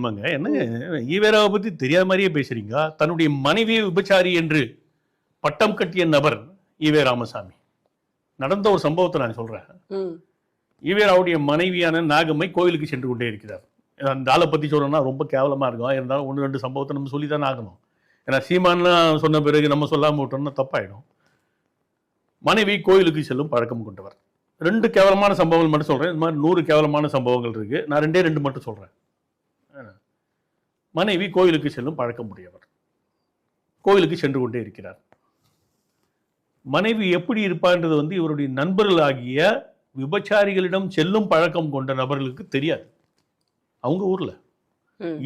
ஆமாங்க. என்னங்க ஈவேராவை பத்தி தெரியாத மாதிரியே பேசுறீங்க. தன்னுடைய மனைவியை விபச்சாரி என்று பட்டம் கட்டிய நபர் ஈவே ராமசாமி. நடந்த ஒரு சம்பவத்தை நான் சொல்றேன். ஈவேராவுடைய மனைவியான நாகம்மை கோயிலுக்கு சென்று கொண்டே இருக்கிறார். அந்த ஆளை பத்தி சொல்லணும்னா ரொம்ப கேவலமா இருக்கும். இருந்தாலும் ஒன்று ரெண்டு சம்பவத்தை நம்ம சொல்லி தானே ஆகணும். ஏன்னா சீமான்லாம் சொன்ன பிறகு நம்ம சொல்லாம விட்டோம்னா தப்பாயிடும். மனைவி கோயிலுக்கு செல்லும் பழக்கம் கொண்டவர். ரெண்டு கேவலமான சம்பவங்கள் மட்டும் சொல்றேன். இந்த மாதிரி நூறு கேவலமான சம்பவங்கள் இருக்கு. நான் ரெண்டே ரெண்டு மட்டும் சொல்றேன். மனைவி கோயிலுக்கு செல்லும் பழக்கம் உடையவர் கோயிலுக்கு சென்று கொண்டே இருக்கிறார். மனைவி எப்படி இருப்பான்றது வந்து இவருடைய நண்பர்களாகிய விபச்சாரிகளிடம் செல்லும் பழக்கம் கொண்ட நபர்களுக்கு தெரியாது. அவங்க ஊர்ல.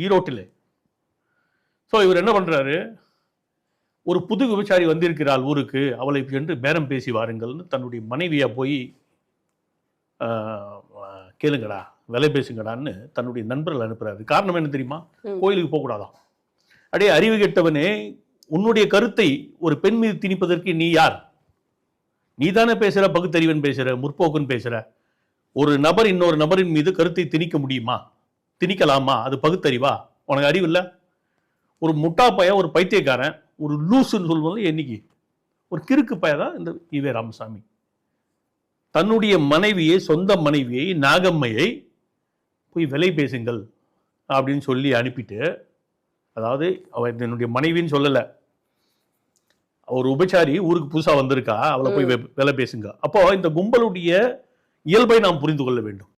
ஈரோட்டில். ஸோ இவர் என்ன பண்றாரு? ஒரு புது விபச்சாரி வந்திருக்கிறாள் ஊருக்கு அவளை என்று பேரம் பேசி வாருங்கள்னு தன்னுடைய மனைவியா போய் கேளுங்கடா. விலை பேசுங்கடான்னு தன்னுடைய நண்பர்கள் அனுப்புறாரு. காரணம் என்ன தெரியுமா. கோயிலுக்கு போகக்கூடாதாம் அடே அறிவு கெட்டவனே உன்னுடைய கருத்தை ஒரு பெண் மீது திணிப்பதற்கு நீ யார்? நீ தானே பேசுற பகுத்தறிவன் பேசுற முற்போக்குன்னு பேசுற. ஒரு நபர் இன்னொரு நபரின் மீது கருத்தை திணிக்க முடியுமா? திணிக்கலாமா? அது பகுத்தறிவா? உனக்கு அறிவு இல்ல? ஒரு முட்டா பையன் ஒரு பைத்தியக்காரன் ஒரு லூசுன்னு சொல்வது என்னைக்கு? ஒரு கிறுக்கு பையன் தான் இந்த ஈவே ராமசாமி. தன்னுடைய மனைவியை சொந்த மனைவியை நாகம்மையை போய் விலை பேசுங்கள் அப்படின்னு சொல்லி அனுப்பிட்டு அதாவது அவ என்னுடைய மனைவின்னு சொல்லலை. ஒரு உபச்சாரி ஊருக்கு புதுசா வந்திருக்கா அவளை போய் விலை பேசுங்க. அப்போ இந்த கும்பலுடைய இயல்பை நாம் புரிந்து கொள்ள வேண்டும்.